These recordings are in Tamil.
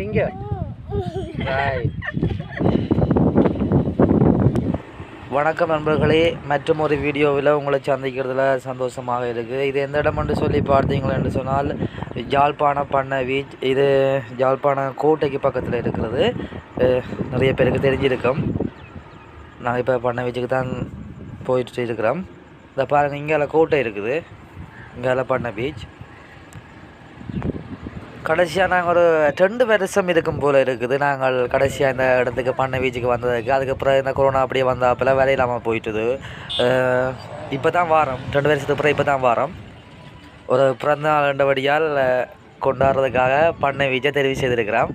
இங்க இங்க. வணக்கம் நண்பர்களே மற்றும் ஒரு வீடியோவில் உங்களை சந்திக்கிறதுல சந்தோஷமாக இருக்குது இது எந்த இடம்னு சொல்லி பார்த்தீங்களா என்று சொன்னால் ஜாழ்ப்பாண பண்ணை பீச் இது ஜாழ்ப்பாண கோட்டைக்கு பக்கத்தில் இருக்கிறது. நிறைய பேருக்கு தெரிஞ்சிருக்கும். நாங்கள் இப்போ பண்ணை பீச்சுக்கு தான் போயிட்டு இருக்கிறோம். இந்த பாருங்கள் இங்கே கோட்டை இருக்குது. இங்கே பண்ணை பீச் கடைசியாக நாங்கள் ஒரு ரெண்டு வருஷம் இருக்கும் போல் இருக்குது. நாங்கள் கடைசியாக இந்த இடத்துக்கு பண்ணை வீச்சுக்கு வந்ததுக்கு. அதுக்கப்புறம் இந்த கொரோனா அப்படியே வந்தாப்பில் வேலை இல்லாமல் போயிட்டுது. இப்போ தான் வாரம். ரெண்டு வருஷத்துக்கு அப்புறம் இப்போ தான் வாரம். ஒரு பிறந்த நாள் ரெண்டபடியால் கொண்டாடுறதுக்காக பண்ணை வீச்சை தெரிவு செய்திருக்கிறோம்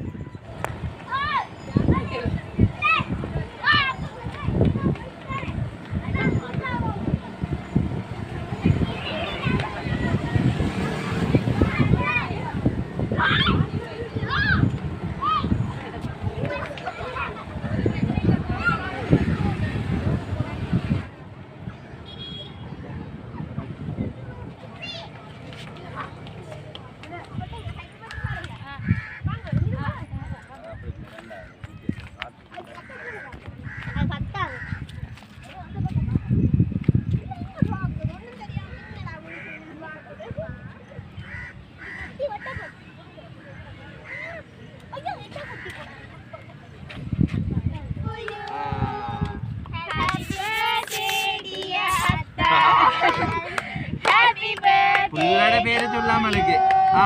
புள்ளோட பேரை சொல்லாம இருக்கு ஆ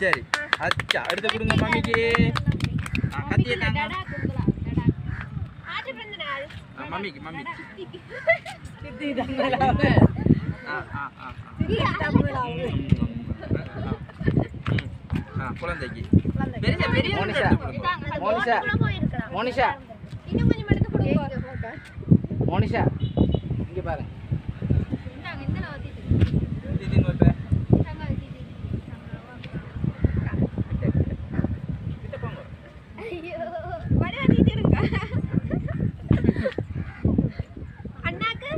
சரி அச்சா எடுத்து கொடுங்க மம்மிக்கு ஆ, கத்தியை தாங்க மம்மிக்கு மம்மிக்கு ஆ, ஆ, ஆ, ஆ. ஆ, குழந்தைக்கு பெரிய பெரிய மோனிஷா. மோனிஷா மோனிஷா இன்னும் கொஞ்சம் எடுத்து கொடுங்க மோனிஷா இங்கே பாருங்க இந்தாங்க இந்த நான் ஊத்திட்டு இது இன்னொரு பேர். நாங்க ஊத்திட்டு கிட்ட போங்க. ஐயோ வட ஊத்திடுங்க அண்ணாக்கு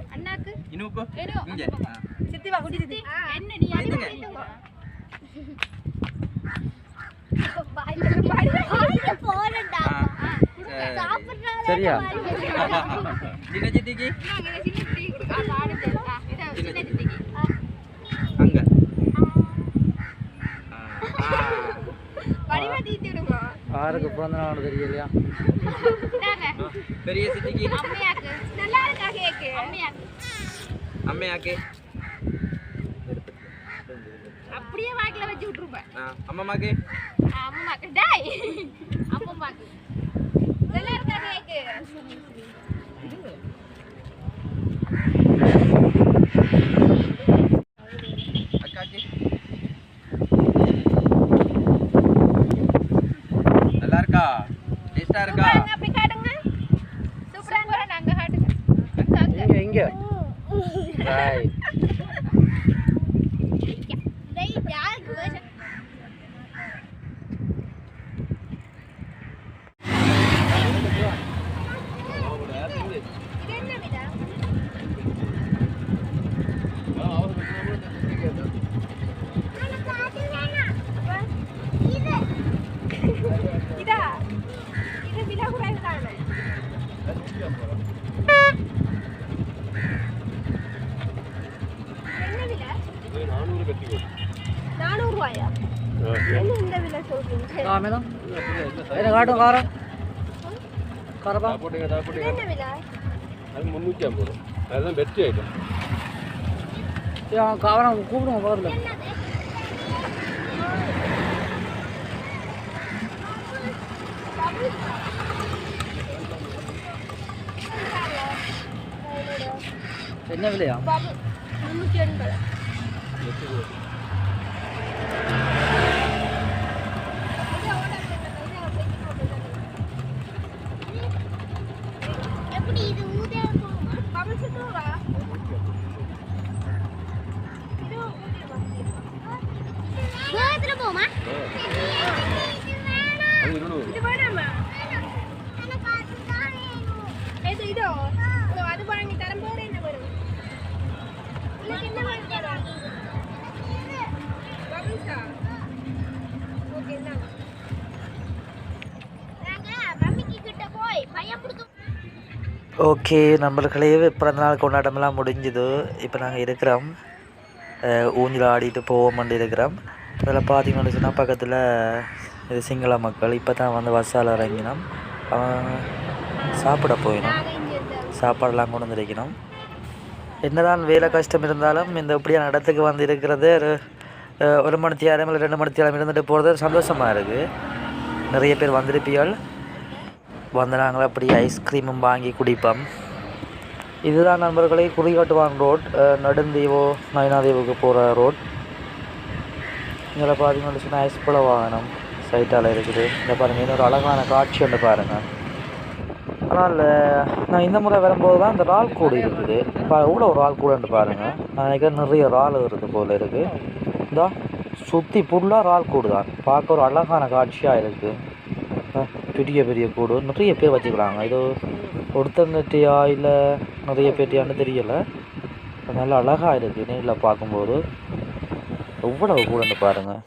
ஏனோ, இங்க. சித்தி வா குட்டி சித்தி என்ன நீ அது சரியா சின்ன சித்திக்கு சின்ன சித்திக்கு அங்க ஆ, ஆ. வடிவ தீத்தி விடுங்க யாருக்கு பிறந்த நாள் தெரியலையா பெரிய சித்திக்கு அம்மையாக்கு நல்லா இருக்கா கேக்கு அம்மையாக்கு. அப்படியே வாய்க்குல வச்சு விட்டுருப்பேன். ஆ, அம்மாமாக்கு அம்மாக்கு டாய் அம்மாக்கு நல்லா இருக்கா கேக்கு? அக்காக்கு. நல்லா இருக்கா? டேஸ்டா இருக்கா? அப்படி காட்டுங்க. நாங்க காட்டுங்க இங்கே இங்கே. Right. டேய் யாருக்கு வேஷம் இது என்ன விடா இதா இது விடா கூட தானே என்ன விலை நானூறு ரூபாயா என்ன மேடம் என்ன காட்டும் காரம் காரப்பா இது என்ன விலை அது முந்நூற்றி ஐம்பது அதுதான் பெஸ்ட் ஐட்டம் அவன் காரம் கூப்பிடுங்க பக்கத்தில் என்ன விலையா முன்னூற்றி எண்பது Oke, nah. Raga, mami kita koi. Bayam putu. Okay போகுமா பிறந்த நாள் ஓகே பிறந்தநாள் கொண்டாட்டமெல்லாம் முடிஞ்சுது. இப்போ நாங்கள் இருக்கிறோம். அஹ், ஊஞ்சல் ஆடிட்டு போவோம்னு இருக்கிறோம். இதில் பார்த்தீங்கன்னு சொன்னால் பக்கத்தில் இது சிங்கள மக்கள் இப்போ தான் வந்து வசால் இறங்கினோம். அவன் சாப்பிட போயிடும் சாப்பாடெல்லாம் கொண்டு வந்திருக்கணும். என்னதான் வேலை கஷ்டம் இருந்தாலும் இந்த இப்படியான இடத்துக்கு வந்து இருக்கிறது ஒரு ஒரு மணி தேரம் இல்லை ரெண்டு மணி தேரம் இருந்துட்டு போகிறது சந்தோஷமாக இருக்குது நிறைய பேர் வந்திருப்பியால் வந்து நாங்கள் அப்படி ஐஸ்கிரீமும் வாங்கி குடிப்போம். இதுதான் நண்பர்களே குறிகாட்டுவான் ரோட் நடுந்தீவோ நெடுந்தீவோ நயனாதீவுக்கு போகிற ரோட் இதில் பார்த்தீங்கன்னு சொன்னால் ஐஸ்புல வாகனம் சைட்டால் இருக்குது. இந்த பாருங்கள் இன்னொரு அழகான காட்சி ஒன்று பாருங்கள் ஆனால் நான் இந்த முறை வரும்போது தான் இந்த இறால் கூடு இருக்குது. இப்போ எவ்வளோ ஒரு இறால் கூடுன்னு பாருங்கள் நான் நினைக்கிறேன் நிறைய இறால் இருக்குது போல் இருக்குது இந்த சுற்றி ஃபுல்லாக இறால் கூடு தான் பார்க்க ஒரு அழகான காட்சியாக இருக்குது பெரிய பெரிய கூடு நிறைய பேர் வச்சுக்கிறாங்க. இது ஒருத்தங்கட்டியா இல்லை நிறைய பேட்டியான்னு தெரியலை. நல்லா அழகாக இருக்குது நேரில் பார்க்கும்போது. எவ்வளவு கூடன்னு பாருங்கள்